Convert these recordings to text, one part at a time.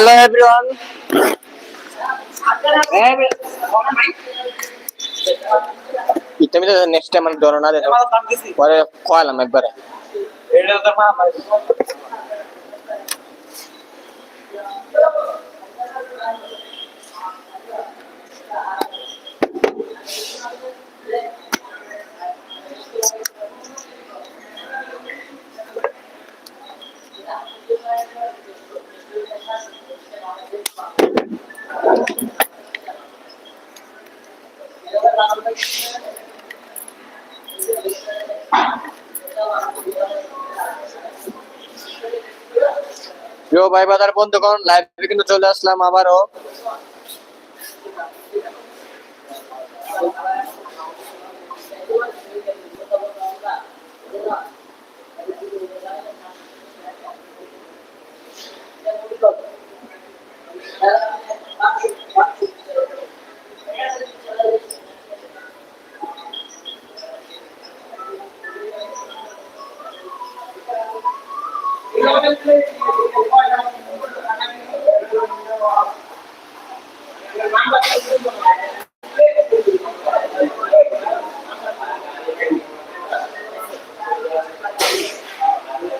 Hello everyone তো next time ধরো না দেখো পরে কয়ালাম একবারে। প্রিয় ভাই বাজার বন্ধুগণ লাইভে কিন্তু চলে আসলাম আবারও।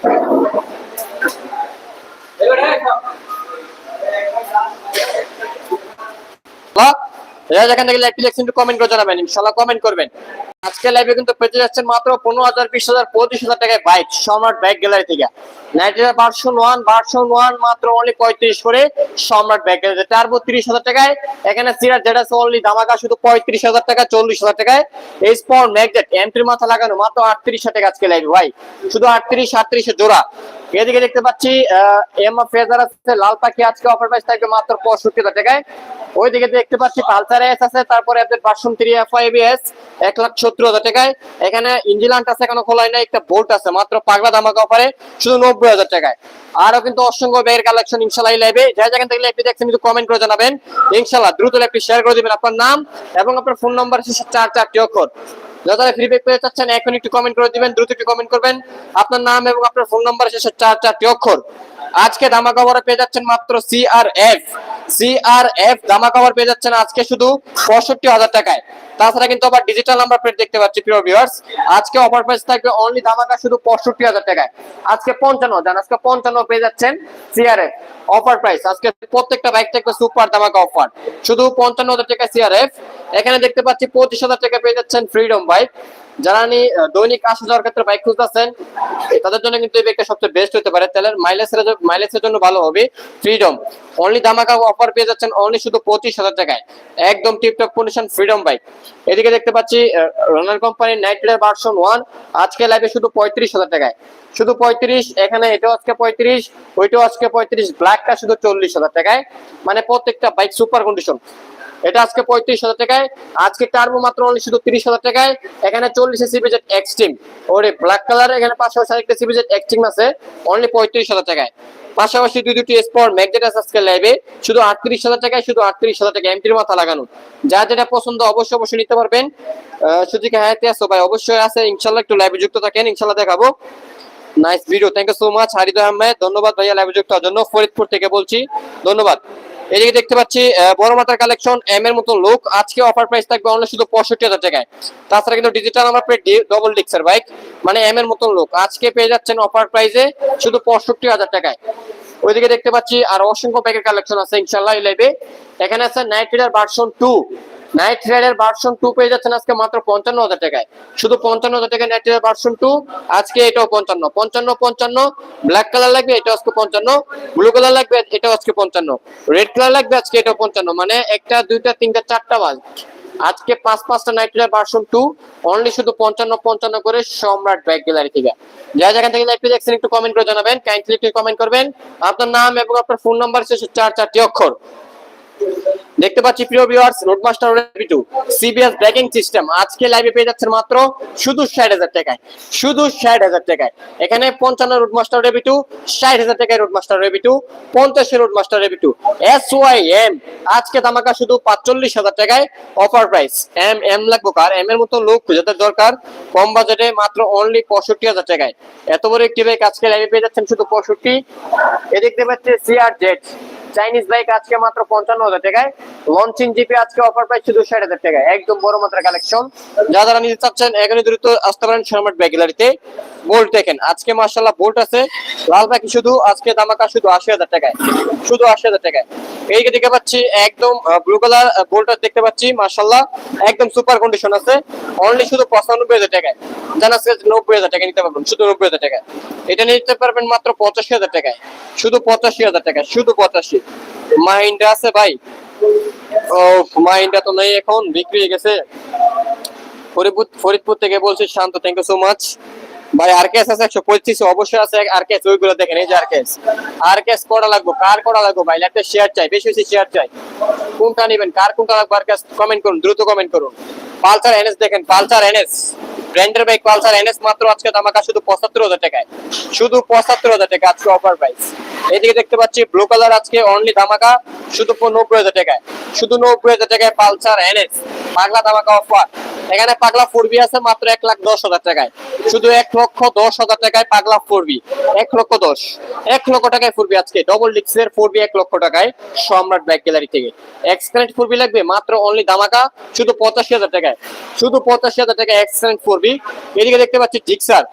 Thank. চল্লিশ হাজার টাকায়। এই স্পর ম্যাগজেট এন্ট্রি মাথা লাগানো, মাত্র আটত্রিশ হাজার টাকা ভাই। শুধু আটত্রিশ, আটত্রিশে জোড়া। এদিকে দেখতে পাচ্ছি এম ফেজার আছে, লাল পাখি আজকে অফার প্রাইস থাকবে মাত্র পঁয়ষট্টি হাজার টাকায়। ওইদিকে দেখতে পাচ্ছি পালসার এস আছে, তারপরে আপনার version three F I S এক লাখ সত্তর হাজার টাকায়। এখানে ইঞ্জিলান্ট আছে, এখনও খোলাই নাই, একটা বোল্ট আছে, মাত্র পাগলা ধামাকা অফারে শুধু নব্বই হাজার টাকায়। আরও কিন্তু অসংখ্য ব্যয়ের কালেকশন ইনশাল্লাহ লাইভে যাই যেখান থেকে লাইভটি দেখছেন কিন্তু কমেন্ট করে জানাবেন। ইনশাল্লাহ দ্রুত লাইভটি শেয়ার করে দিবেন আপনার নাম এবং আপনার ফোন নাম্বার শেষে চার চারটি অক্ষর। যারা ফ্রি পেক পেতে চাচ্ছেন, এখন একটু কমেন্ট করে দিবেন, দ্রুত একটু কমেন্ট করবেন। আপনার নাম এবং আপনার ফোন নাম্বার শেষে চার চারটি অক্ষর। আজকে ধামা কভারে পেয়ে যাচ্ছেন মাত্র সিআরএফ সিআরএফ জামা কাপড় পেয়ে যাচ্ছেন আজকে শুধু পঁয়ষট্টি হাজার টাকায়। তাছাড়া কিন্তু আবার ডিজিটাল নাম্বার প্লেট দেখতে পাচ্ছি প্রিয় ভিউয়ার্স আজকে অফার প্রাইস থাকবে অনলি ধামাকা শুধু পঁয়ষট্টি হাজার টাকায়। আজকে পঞ্চান্ন, জান, আজকে পঞ্চান্ন পেয়ে যাচ্ছেন সিআরএফ অফার প্রাইস আজকে প্রত্যেকটা বাইক থাকবে সুপার ধামাকা অফার শুধু পঞ্চান্ন হাজার টাকা সিআরএফ এখানে দেখতে পাচ্ছি পঁচিশ হাজার টাকা পেয়ে যাচ্ছেন ফ্রিডম বাইক যারা দৈনিক আসা যাওয়ার ক্ষেত্রে বাইক খুঁজতেছেন, তাদের জন্য কিন্তু এই বাইকটা সবচেয়ে বেস্ট হতে পারে। তেলের মাইলেজের মাইলেজের জন্য ভালো হবে ফ্রিডম অনলি ধামাকা অফার পেয়ে যাচ্ছেন অনলি শুধু পঁচিশ হাজার টাকায়। একদম টিপটপ কন্ডিশন ফ্রিডম বাইক এদিকে দেখতে পাচ্ছি রনার কোম্পানির নাইট রাইডার ভার্সন ওয়ান আজকে লাইভে শুধু পঁয়ত্রিশ হাজার টাকায়। শুধু পঁয়ত্রিশ, এখানে এটাও আজকে পঁয়ত্রিশ, ওইটাও আজকে পঁয়ত্রিশ ব্ল্যাকটা শুধু চল্লিশ হাজার টাকায়। মানে প্রত্যেকটা বাইক সুপার কন্ডিশন এটা আজকে পঁয়ত্রিশ হাজার টাকায়, আজকে টার্বো মাত্র অনলি শুধু তিরিশ হাজার টাকায়। এখানে চল্লিশ সিবিজেট এক্সট্রিম ওরে ব্ল্যাক কালার এখানে পাশাপাশি আরেকটা সিবিজেট এক্সট্রিম আছে অনলি পঁয়ত্রিশ হাজার টাকায়। পাশাপাশি দুই দুটি স্পট ম্যাগজেট আজকে লাইভে শুধু আটত্রিশ হাজার টাকায়, শুধু আটত্রিশ হাজার টাকা এমটির মাথা লাগানো। যা যেটা পছন্দ, অবশ্যই অবশ্যই নিতে পারবেন। সুযোগ হায়াতে আসো ভাই? অবশ্যই আছে, ইনশাল্লাহ একটু লাইভে যুক্ত থাকেন, ইনশাল্লাহ দেখাবো। Nice video thank you so much Hridoy Ahmed. ধন্যবাদ ভাইয়া লাইভে যুক্ত হওয়ার জন্য। ফরিদপুর থেকে বলছি, ধন্যবাদ। এদিকে দেখতে পাচ্ছি বড় মাথার কালেকশন এম এর মতো লোক আজকে অফার প্রাইস থাকবে অনলি শুধু পঁয়ষট্টি হাজার টাকায় তাছাড়া কিন্তু ডিজিটাল আমরা ডবল ডিক্সের বাইক মানে এম এর মতন লোক আজকে পেয়ে যাচ্ছেন অফার প্রাইসে শুধু পঁয়ষট্টি হাজার টাকায়। ওইদিকে দেখতে পাচ্ছি, আর অসংখ্য ব্যাগের কালেকশন আছে ইনশাল্লাহ লাইভে এখানে আছে Knight Rider version two Knight Rider version two পেয়ে যাচ্ছেন আজকে মাত্র পঞ্চান্ন হাজার টাকায়। শুধু পঞ্চান্ন হাজার টাকায় নাইট রাইডার ভার্সন টু আজকে এটাও পঞ্চান্ন। পঞ্চান্ন পঞ্চান্ন ব্ল্যাক কালার লাগবে এটা আজকে পঞ্চান্ন ব্লু কালার লাগবে, এটাও আজকে পঞ্চান্ন। রেড কালার লাগবে, আজকে এটাও পঞ্চান্ন। মানে একটা, দুইটা, তিনটা, চারটা মাল আজকে পাঁচ, পাঁচটা Knight Rider version two only শুধু পঞ্চান্ন পঞ্চান্ন করে সম্রাট ব্যাগ গ্যালারি থেকে। যারা যেখান থেকে লাইভটি দেখছেন, একটু কমেন্ট করে জানাবেন। কাইন্ডলি একটু কমেন্ট করবেন। আপনার নাম এবং আপনার ফোন নাম্বার শেষ চার চারটি অক্ষর। দেখতে পাচ্ছি প্রিয় viewers Roadmaster heavy two CBS braking system আজকে লাইভে পেয়ে যাচ্ছেন মাত্র শুধু ষাট হাজার টাকায়। শুধু ষাট হাজার টাকায়। এখানে পঞ্চান্ন রোডমাস্টার রেভি টু ষাট হাজার টাকায় রোডমাস্টার রেভি টু পঞ্চাশে Roadmaster heavy two S Y M আজকে দামাকা শুধু পাঁচচল্লিশ হাজার টাকায় অফার প্রাইস এম এম লাগবো কার? এম এর মতো লোক যাদের দরকার। কম বাজেটে মাত্র অনলি পঁয়ষট্টি হাজার টাকায়। এত বড় একটি বাইক আজকে লাইভে পেয়ে যাচ্ছেন শুধু পঁয়ষট্টি। এদিক দিয়ে পাচ্ছে সিআর জেড চাইনিজ বাইক আজকে মাত্র পঞ্চান্ন হাজার টাকায়। লঞ্চিং জিপি আজকে অফার প্রাইস শুধু ষাট হাজার টাকায়। একদম বড় মাত্রা কালেকশন যারা যারা নিতে চাচ্ছেন এখানে দ্রুত আসতে পারেন শর্মাট বোল্ট দেখেন আজকে মার্শাল্লাহ বোল্ট আছে। লাল পাখি শুধু, আজকে দামাকা শুধু আশি হাজার টাকায়। শুধু আশি হাজার টাকায়। দেখতে পাচ্ছি, একদম ব্লু কালার দেখতে পাচ্ছি মার্শাল্লাহ একদম সুপার কন্ডিশন আছে। অনলি শুধু পঁচানব্বই হাজার টাকায়। জানা নব্বই হাজার টাকা নিতে পারবেন, শুধু নব্বই হাজার টাকায়। এটা নিতে পারবেন মাত্র পঁচাশি হাজার টাকায়। শুধু পঁচাশি হাজার টাকা শুধু পঁচাশি। মাইন্ড আছে ভাই। ও, মাইন্ডটা তো নেই এখন, বিক্রি হয়ে গেছে। ফরিদপুর থেকে বলছি, Shanto thank you so much ভাই আর কেস আছে একশো পঁচিশ অবশ্যই আছে আর কেস ওইগুলো দেখেন, এই যে আর কেস আর কেস কটা লাগবো? কার কটা লাগবো ভাই? একটা শেয়ার চাই, বেশি বেশি শেয়ার চাই। কোনটা নেবেন? কার কোনটা লাগবে? আর কেস কমেন্ট করুন, দ্রুত কমেন্ট করুন। পালসার এনএস দেখেন, পালসার এনএস ব্র্যান্ডের বাইক পালসার এনএস মাত্র আজকে দামাকা শুধু পঁচাত্তর হাজার টাকায়। শুধু পঁচাত্তর হাজার টাকা আজকে অফার প্রাইস এদিকে দেখতে পাচ্ছি ব্লু কালার আজকে অনলি ধামাকা, শুধু নব্বই হাজার টাকায়। শুধু নব্বই হাজার টাকায় পালসার এনএস। পাগলা ধামাকা অফার এখানে পাগলা ফোরবি আছে মাত্র এক লাখ দশ হাজার টাকায়। শুধু এক লক্ষ দশ হাজার টাকায় পাগলা ফোরবি। এক লক্ষ দশ। এক লক্ষ টাকায় ফোরবি আজকে। ডবল ডিক্সের ফোরবি এক লক্ষ টাকায় সম্রাট ব্যাগ গ্যালারি থেকে। এক্সকারেন্ট ফোরবি লাগবে, মাত্র অনলি দামাকা শুধু পঁচাশি হাজার টাকায়। শুধু পঁচাশি হাজার টাকায় এক্সকারেন্ট ফোরবি এদিকে দেখতে পাচ্ছি জিক্সার।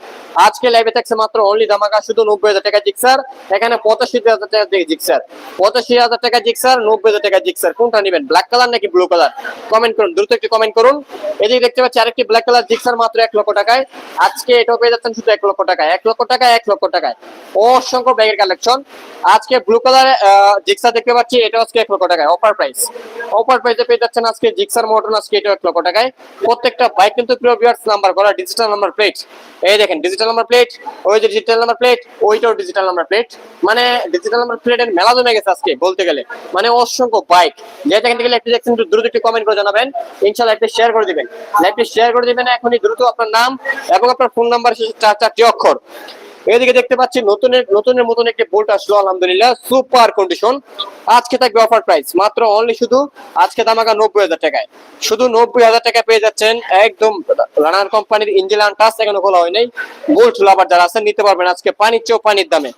আজকে লাইভে থাকছে মাত্র অনলি দামাকা শুধু নব্বই হাজার টাকা জিক্সার। এখানে পঁচাশি হাজার টাকা জিক্সার। পঁচাশি হাজার টাকা জিক্সার, নব্বই হাজার টাকা জিক্সার। কোনটা নেবেন ব্ল্যাক কালার নাকি ব্লু কালার কমেন্ট করুন, দ্রুত একটু কমেন্ট করুন। এদিকে দেখতে পাচ্ছি আরেকটি ব্ল্যাক কালার জিক্সার মাত্র এক লক্ষ টাকায়। আজকে এটাও পেয়ে যাচ্ছেন শুধু এক লক্ষ টাকায়। এক লক্ষ টাকায়, এক লক্ষ টাকায়। অসংখ্য ব্যাগের কালেকশন আজকে ব্লু কালার জিক্সার দেখতে পাচ্ছি এটা আজকে এক লক্ষ টাকায় অফার প্রাইস অফার প্রাইসে পেয়ে যাচ্ছেন আজকে জিক্সার মোটর আজকে এটা এক লক্ষ টাকায়। প্রত্যেকটা বাইক কিন্তু প্রিয় বিয়ার্স নাম্বার করা ডিজিটাল নাম্বার প্লেট এই দেখেন ডিজিটাল নাম্বার প্লেট ওই যে ডিজিটাল নাম্বার প্লেট ওইটাও ডিজিটাল নাম্বার প্লেট মানে ডিজিটাল নাম্বার প্লেটের মেলা জমে গেছে আজকে, বলতে গেলে। মানে অসংখ্য বাইক যেটা যেখান থেকে একটু দেখছেন দ্রুত একটু কমেন্ট করে জানাবেন। ইনশাআল্লাহ একটা শেয়ার করে দিবেন। লাইভটি শেয়ার করে দিবেন, এখনই দ্রুত আপনার নাম এবং আপনার ফোন নাম্বার চার চারটি অক্ষর। এদিকে দেখতে পাচ্ছি নতুনের নতুনের মতন একটি বোল্ট আসলো, আলহামদুলিল্লাহ সুপার কন্ডিশন আজকে থাকবে অফার প্রাইস মাত্র অনলি শুধু আজকে দামাকা নব্বই হাজার টাকায়। শুধু নব্বই হাজার টাকা পেয়ে যাচ্ছেন একদম রানার কোম্পানির ইঞ্জিন টাচ এখনও খোলা হয় নাই। বোল্ট লাভার যারা আছেন, নিতে পারবেন আজকে পানির চেয়েও পানির দামে।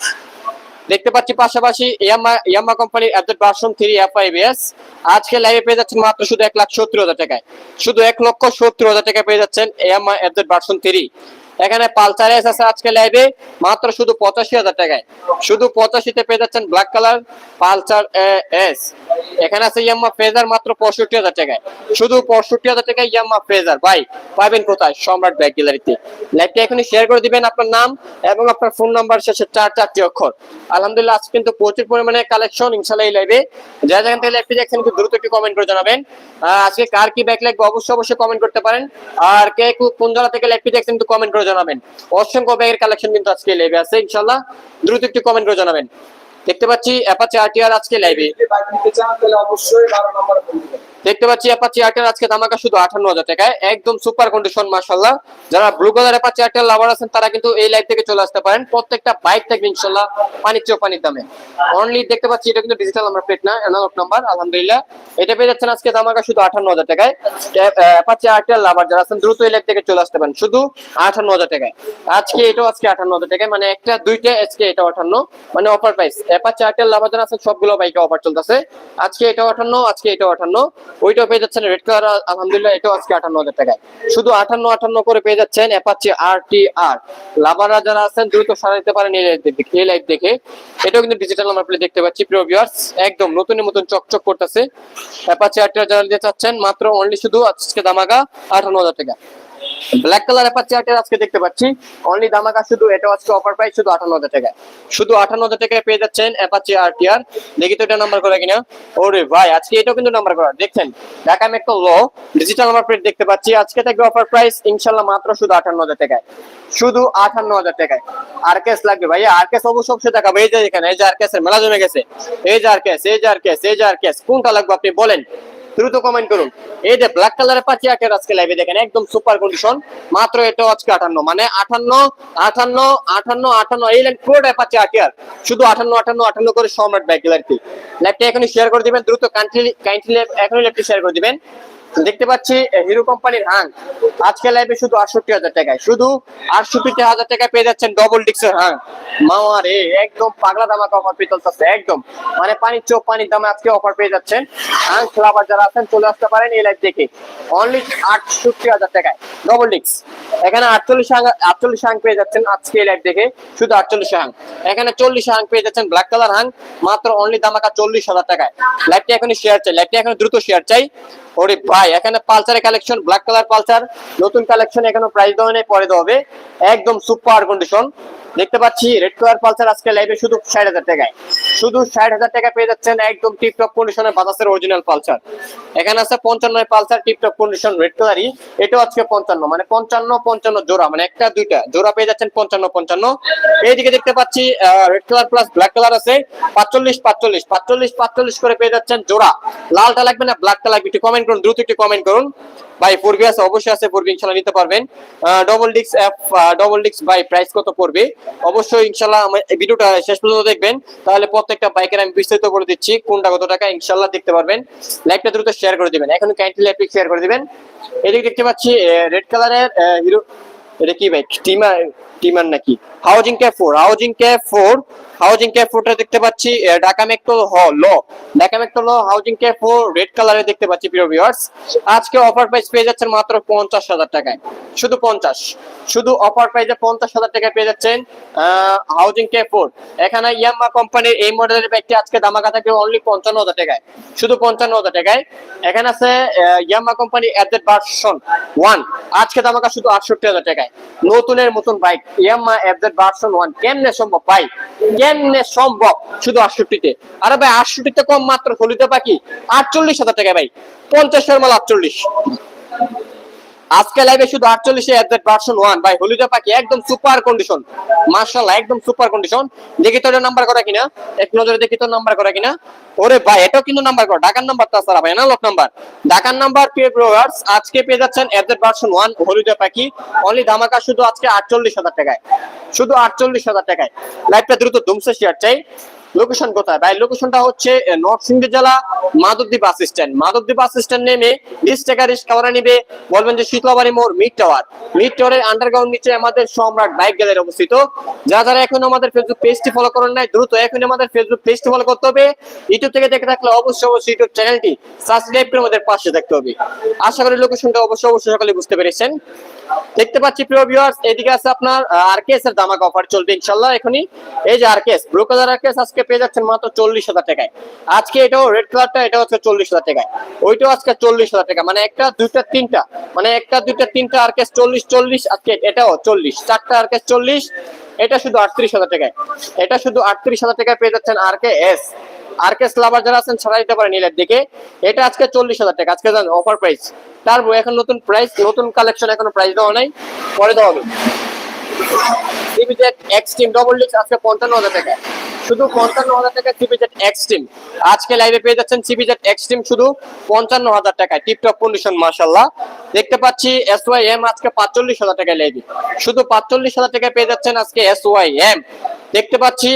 দেখতে পাচ্ছি পাশাপাশি ইয়ামা ইয়ামা কোম্পানির update version three F I B S লাইভে পেয়ে যাচ্ছেন মাত্র শুধু এক লাখ সত্তর হাজার টাকায়। শুধু এক লক্ষ সত্তর হাজার টাকা পেয়ে যাচ্ছেন ইয়ামা অ্যাপডেট ভার্সন থ্রি এখানে পালসার এস আছে আজকে লাইভে মাত্র শুধু পঁচাশি হাজার টাকায়। শুধু পঁচাশিতে পেয়ে যাচ্ছেন ব্ল্যাক কালার পালসার এস। এখানে আছে ইয়াম্মা ফেজার, মাত্র পঁয়ষট্টি হাজার টাকায়। শুধু পঁয়ষট্টি হাজার টাকায় ইয়াম্মা ফেজার। ভাই, পাবেন কোথায়? সম্রাট ব্যাগ গ্যালারিতে লাইভটা এখনই শেয়ার করে দিবেন আপনার নাম এবং আপনার ফোন নাম্বার শেষে চার চারটি অক্ষর। আলহামদুলিল্লাহ, আজকে কিন্তু প্রচুর পরিমাণে কালেকশন ইনশাল্লাহ এই লাইভে যারা যেখান থেকে লাইভটি দেখছেন একটু দ্রুত একটু কমেন্ট করে জানাবেন। আজকে কার কি ব্যাগ লাগবে? অবশ্যই অবশ্যই কমেন্ট করতে পারেন। আর কে কোন জায়গা থেকে লাইভটি দেখছেন, একটু কমেন্ট করে জানাবেন। অসংখ্য ব্যাগের কালেকশন কিন্তু আজকে লাইভে আছে ইনশাল্লাহ দ্রুত একটু কমেন্ট করে জানাবেন। দেখতে পাচ্ছি অ্যাপাচে আরটিআর আজকে লাইভে নিতে চান, তাহলে অবশ্যই বারো নম্বরে ফোন দেখতে পাচ্ছি অ্যাপাচি আরটিআর আজকে দামাকা শুধু আঠান্ন হাজার টাকায়। একদম সুপার কন্ডিশন মাশাল্লাহ যারা blue colour Apache RTR lover আছেন, তারা কিন্তু এই লাইভ থেকে চলে আসতে পারেন। প্রত্যেকটা বাইক থাকবে ইনশাল্লাহ পানির চেয়েও পানির দামে। অনলি দেখতে পাচ্ছি, এটা কিন্তু ডিজিটাল নাম্বার প্লেট না অ্যানালগ নাম্বার আলহামদুলিল্লাহ। এটা পেয়ে যাচ্ছেন আজকে দামাকা শুধু আঠান্ন হাজার টাকায়। অ্যাপাচি আরটিআর লাভার যারা আছেন, দ্রুত এই লাইভ থেকে চলে আসতে পারেন, শুধু আঠান্ন হাজার টাকায়। আজকে এটাও আজকে আঠান্ন হাজার টাকায় মানে একটা, দুইটা, আজকে এটা আঠান্ন। মানে offer price Apache RTR lover যারা আছেন, সবগুলো বাইকে অফার চলতেছে। আজকে এটা আঠান্ন, আজকে এটা আঠান্ন। ওইটাও পেয়ে যাচ্ছেন রেড কালার আলহামদুলিল্লাহ এটাও আজকে আটান্ন হাজার টাকায়। শুধু আটান্ন আটান্ন করে পেয়ে যাচ্ছেন অ্যাপাচি আর টি আর লাভাররা যারা আছেন, দ্রুত সারা দিতে পারেন এই লাইভ দেখে এটাও কিন্তু ডিজিটাল নাম্বার প্লে দেখতে পাচ্ছি, প্রিয় ভিউয়ার্স একদম নতুনের মতন চকচক করতেছে। অ্যাপাচি আর টি আর যারা নিতে চাচ্ছেন, মাত্র অনলি শুধু আজকে দামাগা আটান্ন হাজার টাকা। ব্ল্যাক কালার অ্যাপাচি আর্টের আজকে দেখতে পাচ্ছি। অনলি দামাকা শুধু এটা আজকে অফার প্রাইস শুধু আটান্ন হাজার টাকা শুধু আটান্ন হাজার টাকায় পেয়ে যাচ্ছেন অ্যাপাচি আরটিআর দেখি তো এটা নাম্বার করা কিনা। ওরে ভাই, আজকে এটাও কিন্তু নাম্বার করা। দেখছেন ঢাকা মেট্রো ল ডিজিটাল নাম্বার প্লেট দেখতে পাচ্ছি। আজকে থাকবে অফার প্রাইস ইনশাল্লাহ মাত্র শুধু আটান্ন হাজার টাকায়। শুধু আটান্ন হাজার টাকায়। আর কেস লাগবে ভাই আর কেস অবশ্যই অবশ্যই দেখাবো। এই যে এখানে, এই যে আর কেসের মেলা জমে গেছে। এই যে আর কেস এই যে আর কেস এই যে আর কেস কোনটা লাগবে আপনি বলেন? দ্রুত কমেন্ট করুন। এই যে ব্ল্যাক কালারের পাচ্ছি আটের আজকে লাইভে দেখেন, একদম সুপার কন্ডিশন মাত্র এটা আজকে আটান্ন মানে আটান্ন আঠান্ন আটান্ন আটান্ন, এই লাইন পুরোটাই পাচ্ছি আটিয়ার শুধু আঠান্ন আঠান্ন আটান্ন করে সম্রাট ব্যাগ গ্যালারিতে লাইভটা এখনই শেয়ার করে দিবেন, দ্রুত কাইন্ডলি কাইন্ডলি এখনই লাইভটি শেয়ার করে দিবেন। দেখতে পাচ্ছি হিরো কোম্পানির হাং। আজকে লাইভে শুধু আটষট্টি হাজার টাকায়। শুধু আটষট্টি হাজার টাকায় পেয়ে যাচ্ছেন ডবল ডিক্সের হাং। মামা রে, একদম পাগলা দামাকে অফার পেয়ে চলতেছে, একদম। মানে পানির চোখ, পানির দামে আজকে অফার পেয়ে যাচ্ছেন। হাং ফ্লাবার যারা আছেন, চলে আসতে পারেন এই লাইভ দেখে। অনলি আটষট্টি হাজার টাকায় ডবল ডিক্স এখানে আটচল্লিশ হাং আটচল্লিশ হাং পেয়ে যাচ্ছেন আজকে এই লাইভ দেখে। শুধু আটচল্লিশ হাং। এখানে চল্লিশ হাং পেয়ে যাচ্ছেন ব্ল্যাক কালার হাং, মাত্র অনলি দামাকা চল্লিশ হাজার টাকায়। লাইভটি এখন শেয়ার চাই লাইভটি এখন দ্রুত শেয়ার চাই। ওরে ভাই, এখানে পালসারের কালেকশন ব্ল্যাক কালার পালসার, নতুন কালেকশন এখনও প্রাইস দেওয়া নেই পরে দেওয়া হবে। একদম সুপার কন্ডিশন দেখতে পাচ্ছি রেড কালার পালসার আজকে লাইভে শুধু ষাট হাজার টাকায়। শুধু ষাট হাজার টাকা পেয়ে যাচ্ছেন একদম টিপটপ কন্ডিশনের বাতাসের অরিজিনাল পালসার। এখানে আছে পঞ্চান্ন পালসার টিপটপ কন্ডিশন রেড কালারই এটাও আজকে পঞ্চান্ন মানে পঞ্চান্ন পঞ্চান্ন জোড়া মানে একটা, দুইটা জোড়া পেয়ে যাচ্ছেন পঞ্চান্ন পঞ্চান্ন। এইদিকে দেখতে পাচ্ছি red colour plus black colour আছে। পাঁচচল্লিশ পাঁচচল্লিশ পাঁচচল্লিশ পাঁচচল্লিশ করে পেয়ে যাচ্ছেন জোড়া। লালটা লাগবে না ব্ল্যাকটা লাগবে, একটু কমেন্ট করুন, দ্রুত একটু কমেন্ট করুন। ভাই পড়বে আছে, অবশ্যই আছে পড়বে ইনশাল্লাহ নিতে পারবেন। ডবল ডিক্স অ্যাপ ডবল ডিক্স বাই প্রাইস কত পড়বে? অবশ্যই ইনশাল্লাহ এই ভিডিওটা শেষ পর্যন্ত দেখবেন। তাহলে প্রত্যেকটা বাইকের আমি বিস্তারিত করে দিচ্ছি, কোনটা কত টাকা, ইনশাল্লাহ দেখতে পারবেন। লাইকটা দ্রুত শেয়ার করে দিবেন। এখন কাইন্ডলি লাইভটি শেয়ার করে দিবেন। এদিকে দেখতে পাচ্ছি রেড কালারের হিরো এটা কি বাইক টিমার টিমার নাকি? Housing cap four housing cap four housing cap ফোরটা দেখতে পাচ্ছি ঢাকা মেট্রো ল ঢাকা মেট্রো ল হাউজিং ক্যাপ ফোর রেড কালারে দেখতে পাচ্ছি, প্রিয় ভিউয়ার্স আজকে অফার প্রাইস পেয়ে যাচ্ছেন মাত্র পঞ্চাশ হাজার টাকায়। শুধু পঞ্চাশ। শুধু অফার প্রাইসে পঞ্চাশ হাজার টাকায় পেয়ে যাচ্ছেন হাউজিং ক্যাপ ফোর এখানে ইয়াম্মা কোম্পানির এই মডেলের ব্যাগটি আজকে দামাকা থাকে অনলি পঞ্চান্ন হাজার টাকায়। শুধু পঞ্চান্ন হাজার টাকায়। এখানে আছে Yamaha company added version one আজকে দামাকা শুধু আটষট্টি হাজার টাকায়। নতুনের মতন bike Yamaha added version one কেমনে সম্ভব ভাই? কেমনে সম্ভব? শুধু আটষট্টিতে। আরে ভাই, আটষট্টিতে কম মাত্র হলিতে পাখি আটচল্লিশ হাজার টাকা ভাই। পঞ্চাশের মাল আটচল্লিশ আজকে লাইভে শুধু আটচল্লিশে অ্যাডেড ভার্সন ওয়ান ভাই, হলিদা পাখি একদম সুপার কন্ডিশন মার্শাল্লাহ একদম সুপার কন্ডিশন দেখি তোর নাম্বার করা কিনা? এক নজরে দেখি তোর নাম্বার করা কিনা? ওরে ভাই, এটাও কিন্তু নাম্বার করা ঢাকার নাম্বার তাছাড়া ভাই এনালক নাম্বার ঢাকার নাম্বার পেয়ে ব্রোয়ার্স আজকে পেয়ে যাচ্ছেন অ্যাডেড ভার্সন ওয়ান হলিদা পাখি। অনলি ধামাকা শুধু আজকে আটচল্লিশ হাজার টাকায়। শুধু আটচল্লিশ হাজার টাকায়। লাইভটা দ্রুত ধুমসে শেয়ার চাই। লোকেশন কোথায়? ভাই লোকেশনটা হচ্ছে নরসিংদী জেলা Madhabdwip bus stand. Madhabdwip bus stand নেমে বিশ টাকা রিক্সা নিবে। বলবেন যে শীতলাবাড়ি মোড় মিড টাওয়ার মিড টাওয়ারের আন্ডারগ্রাউন্ড নিচে আমাদের সম্রাট বাইক গ্যালারি অবস্থিত। যারা যারা এখন আমাদের ফেসবুক পেজটি ফলো করেন নাই, দ্রুত এখন আমাদের ফেসবুক পেজটি ফলো করতে হবে। ইউটিউব থেকে দেখে থাকলে অবশ্যই অবশ্যই ইউটিউব চ্যানেলটি সাবস্ক্রাইব করে আমাদের পাশে থাকতে হবে। আশা করি লোকেশনটা অবশ্যই অবশ্যই সকালে বুঝতে পেরেছেন। দেখতে পাচ্ছি প্রিয় ভিউয়ার্স এদিকে আছে আপনার আরকেএস এর দামাক অফার চলবে ইনশাআল্লাহ এখনই। এই যে আরকেএস ব্লু কালার আরকেএস আজকে পেয়ে যাচ্ছেন মাত্র চল্লিশ হাজার টাকায়। আজকে এটাও রেড কালারটা এটা হচ্ছে চল্লিশ হাজার টাকায়। ওইটাও আজকে চল্লিশ হাজার টাকা। মানে একটা, দুইটা, তিনটা মানে একটা, দুইটা, তিনটা আরকেএস চল্লিশ চল্লিশ, আজকে এটাও চল্লিশ, চারটা আরকেএস চল্লিশ, এটা শুধু আটত্রিশ হাজার টাকায়। এটা শুধু আটত্রিশ হাজার টাকায় পেয়ে যাচ্ছেন আরকেএস আরকেএস লাভার যারা আছেন ছাড়া দিতে পারেন নীলের দিকে এটা আজকে চল্লিশ হাজার টাকা, আজকে জানেন অফার প্রাইস তার এখন নতুন প্রাইস নতুন কালেকশন এখনও প্রাইস দেওয়া নাই, পরে দেওয়া হবে। পঞ্চান্ন হাজার টাকা। শুধু পঞ্চান্ন হাজার টাকা সিবিজেড আজকে লাইভে পেয়ে যাচ্ছেন সিবিজেড এক্সট্রিম শুধু পঞ্চান্ন হাজার টাকায়। টিপটপ কন্ডিশন মাশাল্লাহ দেখতে পাচ্ছি এস ওয়াই এম আজকে পাঁচচল্লিশ হাজার টাকায় লাইভে শুধু পাঁচচল্লিশ হাজার টাকায় পেয়ে যাচ্ছেন আজকে এস ওয়াই এম দেখতে পাচ্ছি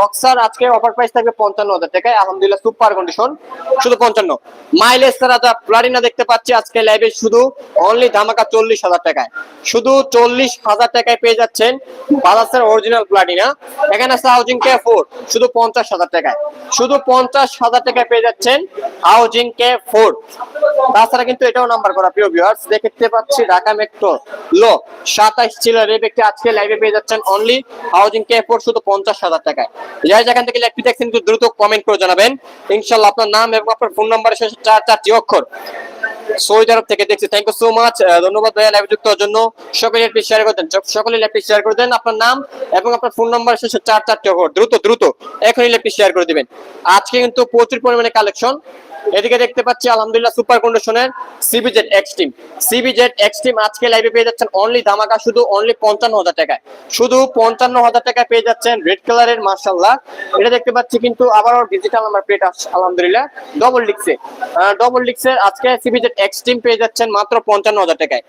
রক্সার আজকে অফার প্রাইস থাকবে পঞ্চান্ন হাজার টাকায়। আলহামদুলিল্লাহ সুপার কন্ডিশন শুধু পঞ্চান্ন। মাইলেজ ছাড়া যা প্লাটিনা দেখতে পাচ্ছি, আজকে লাইভে শুধু অনলি ধামাকা চল্লিশ হাজার টাকায়। শুধু চল্লিশ হাজার টাকায় পেয়ে যাচ্ছেন বাজাজের অরিজিনাল প্লাটিনা এখানে আছে হাউজিং কে ফোর শুধু পঞ্চাশ হাজার টাকায়। শুধু পঞ্চাশ হাজার টাকায় পেয়ে যাচ্ছেন হাউজিং কে ফোর তাছাড়া কিন্তু এটাও নাম্বার করা, প্রিয় ভিউয়ার্স দেখতে পাচ্ছি ঢাকা মেট্রো লো, সাতাইশ ছিল এই ব্যক্তি আজকে লাইভে পেয়ে যাচ্ছেন অনলি হাউজিং কে ফোর শুধু পঞ্চাশ হাজার টাকায়। যাই যেখান থেকে ল্যাপটি দেখছেন দ্রুত কমেন্ট করে জানাবেন। ইনশাল্লাহ আপনার নাম এবং আপনার ফোন নাম্বারের শেষে চার চারটি অক্ষর। সৌদি আরব থেকে দেখছি। থ্যাংক ইউ সো মাচ ধন্যবাদ ভাইয়া লাইভ যুক্ত হওয়ার জন্য। সকলে একটি শেয়ার করে দেন। সকলে একটি শেয়ার করে দেন আপনার নাম এবং আপনার ফোন নাম্বার শেষে চার চারটি অক্ষর। দ্রুত দ্রুত, এখনই একটি শেয়ার করে দিবেন। আজকে কিন্তু প্রচুর পরিমাণে কালেকশন এদিকে দেখতে পাচ্ছি, আলহামদুলিল্লাহ সুপার কন্ডিশনের CBZ extreme CBZ extreme আজকে লাইভে পেয়ে যাচ্ছেন অনলি ধামাকা, শুধু অনলি পঞ্চান্ন হাজার টাকায়। শুধু পঞ্চান্ন হাজার টাকায় পেয়ে যাচ্ছেন রেড কালারের মার্শাল্লাহ এটা দেখতে পাচ্ছি কিন্তু আবার ডিজিটাল নাম্বার প্লেট আলহামদুলিল্লাহ ডবল লিখছে ডবল লিখছে আজকে সিবিজেড এক্স টিম পেয়ে যাচ্ছেন মাত্র পঞ্চান্ন হাজার টাকায়।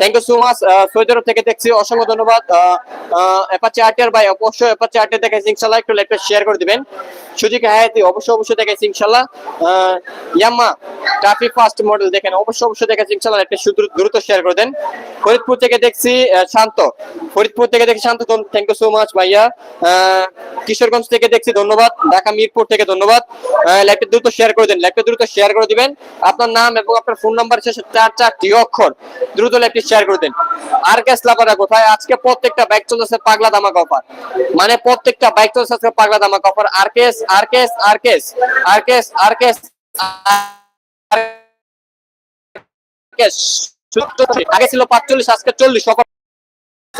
থ্যাংক ইউ সো মাচ সৈদর থেকে দেখছি, অসংখ্য ধন্যবাদ। ভাই, অবশ্যই অ্যাপাচি আর্টিয়ার দেখে ইনশাল্লাহ একটু লাইভে শেয়ার করে দিবেন। হায়াতি অবশ্যই অবশ্যই দেখেছি ইনশাল্লাহ ইয়াম্মা, ট্রাফিক ফাস্ট মডেল দেখেন, অবশ্যই অবশ্যই ইনশাল্লাহ দ্রুত শেয়ার করে দেন। ফরিদপুর থেকে দেখছি শান্ত। ফরিদপুর থেকে দেখছি, Shanto thank you so much ভাইয়া। কিশোরগঞ্জ থেকে দেখছি, ধন্যবাদ। ঢাকা মিরপুর থেকে ধন্যবাদ। লাইভটা দ্রুত শেয়ার করে দেন লাইভটা দ্রুত শেয়ার করে দিবেন। আপনার নাম এবং আপনার ফোন নাম্বার শেষে চার চারটি অক্ষর। দ্রুত লেপটি শেয়ার করে দিন। আর ক্যাশ লাভারা কোথায়? আজকে প্রত্যেকটা বাইক চলতেছে পাগলা দামাকা অফার মানে প্রত্যেকটা বাইক চলতেছে আজকে পাগলা দামাকা offer RKS RKS RKS RKS RKS আগে ছিল পাঁচচল্লিশ, আজকে চল্লিশ।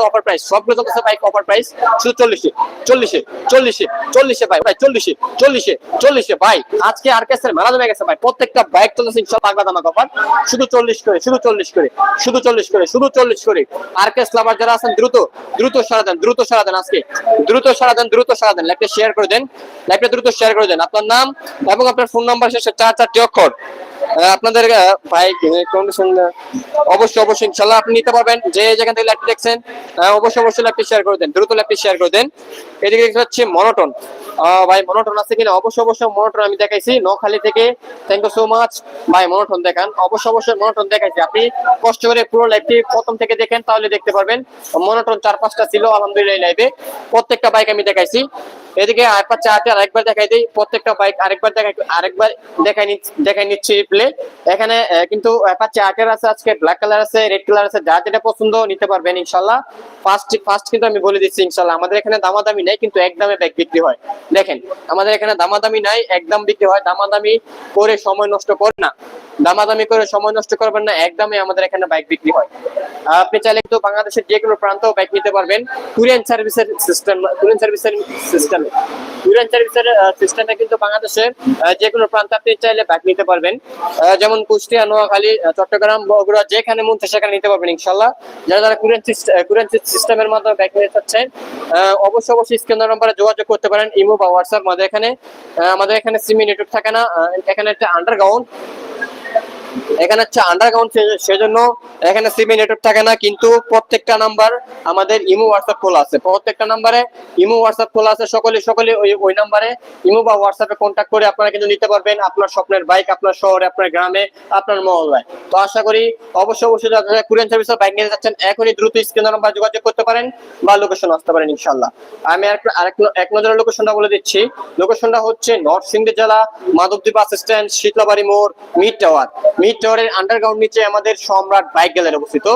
অফার প্রাইস সবগুলো বাইক অফার প্রাইস শুধু চল্লিশে চল্লিশে চল্লিশে চল্লিশে ভাই ভাই চল্লিশে চল্লিশে চল্লিশে ভাই, আজকে আর কেসের জমে গেছে ভাই, প্রত্যেকটা বাইক অফার শুধু চল্লিশ করে, শুধু চল্লিশ করে, শুধু চল্লিশ করে, শুধু চল্লিশ করে। আর কেস লাভার যারা আছেন, দ্রুত দ্রুত সারা দেন, দ্রুত সারা দেন আজকে, দ্রুত সারা দেন, দ্রুত সারা দেন লাইভটা শেয়ার করে দেন লাইভটা দ্রুত শেয়ার করে দেন। আপনার নাম এবং আপনার ফোন নাম্বার শেষে চার চারটি অক্ষর। আপনাদের বাইক কন্ডিশন অবশ্যই অবশ্যই, ইনশাল্লাহ আপনি নিতে পারবেন। যে যেখান থেকে ল্যাপটপ দেখছেন অবশ্যই অবশ্যই ল্যাপটপ শেয়ার করে দেন, দ্রুত ল্যাপটপ শেয়ার করে দেন। এদিকে দেখতে মনোটন ভাই মনোটন আছে কিনা? অবশ্যই অবশ্যই মনোটন আমি দেখাইছি। নোখালি থেকে। থ্যাংক ইউ সো মাচ ভাই মনোটন দেখান। অবশ্যই অবশ্যই মনোটন দেখাইছি। আপনি কষ্ট করে পুরো লাইভটি প্রথম থেকে দেখেন, তাহলে দেখতে পারবেন। মনোটন চার পাঁচটা ছিল, আলহামদুলিল্লাহ লাইভে প্রত্যেকটা বাইক আমি দেখাইছি। এদিকে আরেকবার চারটে আরেকবার দেখাই দিই। প্রত্যেকটা বাইক আরেকবার দেখাই আরেকবার দেখাই নিচ্ছি দেখাই নিচ্ছি প্লে এখানে কিন্তু অ্যাপাচি আটের আছে, আজকে ব্ল্যাক কালার আছে রেড কালার আছে। যা যেটা পছন্দ নিতে পারবেন, ইনশাল্লাহ। ফার্স্ট ফার্স্ট কিন্তু আমি বলে দিচ্ছি, ইনশাল্লাহ। আমাদের এখানে দামাদামি নাই, কিন্তু একদমে ব্যাগ বিক্রি হয়। দেখেন, আমাদের এখানে দামাদামি নাই, একদম বিক্রি হয়। দামাদামি করে সময় নষ্ট করেন না। দামাদামি করে সময় নষ্ট করবেন না একদমে আমাদের এখানে বাইক বিক্রি হয়। আপনি চাইলে কিন্তু বাংলাদেশের যে কোনো প্রান্তেও বাইক নিতে পারবেন। কুরিয়ান সার্ভিসের সিস্টেম কুরিয়ান সার্ভিসের সিস্টেমে কুরিয়ান সার্ভিসের সিস্টেমে কিন্তু বাংলাদেশের যে কোনো প্রান্তে আপনি চাইলে বাইক নিতে পারবেন। যেমন কুষ্টিয়া, নোয়াখালী চট্টগ্রাম, বগুড়া, যেখানে মন সেখানে নিতে পারবেন ইনশাল্লাহ যারা যারা কুরিয়ান কুরিয়ান সিস্টেমের মাধ্যমে বাইক নিতে চাচ্ছেন অবশ্যই অবশ্যই স্ক্যানার নাম্বারে যোগাযোগ করতে পারেন। ইমো বা হোয়াটসঅ্যাপ আমাদের এখানে আমাদের এখানে সিমি নেটওয়ার্ক থাকে না এখানে একটা আন্ডারগ্রাউন্ড এখানে হচ্ছে আন্ডারগ্রাউন্ড সেজন্য এখানে সিমি নেটওয়ার্ক থাকে না, কিন্তু প্রত্যেকটা নাম্বার আমাদের ইমো হোয়াটসঅ্যাপ খোলা আছে। প্রত্যেকটা নাম্বারে ইমো হোয়াটসঅ্যাপ খোলা আছে, সকলে সকলে ওই ওই নাম্বারে ইমো বা হোয়াটসঅ্যাপে কন্ট্যাক্ট করে আপনারা কিন্তু নিতে পারবেন আপনার স্বপ্নের বাইক আপনার শহরে, আপনার গ্রামে, আপনার মহল্লায়। তো আশা করি অবশ্যই অবশ্যই যারা কুরিয়ান বাইক নিতে যাচ্ছেন এখনই দ্রুত স্ক্রিন নাম্বার যোগাযোগ করতে পারেন বা লোকেশন আসতে পারেন ইনশাল্লাহ আমি এক নজরের লোকেশনটা বলে দিচ্ছি। লোকেশনটা হচ্ছে নরসিংদী জেলা মাধবদ্বীপ বাস স্ট্যান্ড শীতলাবাড়ি মোড়, মিড টাওয়ার মিড আন্ডারগ্রাউন্ড নিচে আমাদের সম্রাট বাইক গ্যালারি অবস্থিত।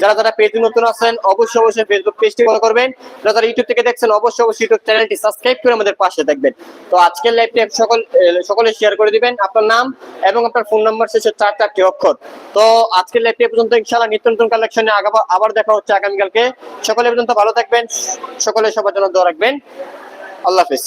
যারা যারা পেজ নতুন আছেন, অবশ্যই অবশ্যই ফেসবুক পেজটি ফলো করবেন। যারা যারা ইউটিউব থেকে দেখছেন, অবশ্যই অবশ্যই ইউটিউব চ্যানেলটি সাবস্ক্রাইব করে আমাদের পাশে থাকবেন। তো আজকের লাইভটি সকল সকলে শেয়ার করে দিবেন আপনার নাম এবং আপনার ফোন নাম্বার শেষে চার চারটি অক্ষর। তো আজকের লাইভটি পর্যন্ত ইনশাআল্লাহ নিত্য নতুন কালেকশনে আবার দেখা হচ্ছে আগামীকালকে। সকলে পর্যন্ত ভালো থাকবেন, সকলে সবার জন্য দোয়া রাখবেন। আল্লাহ হাফিজ।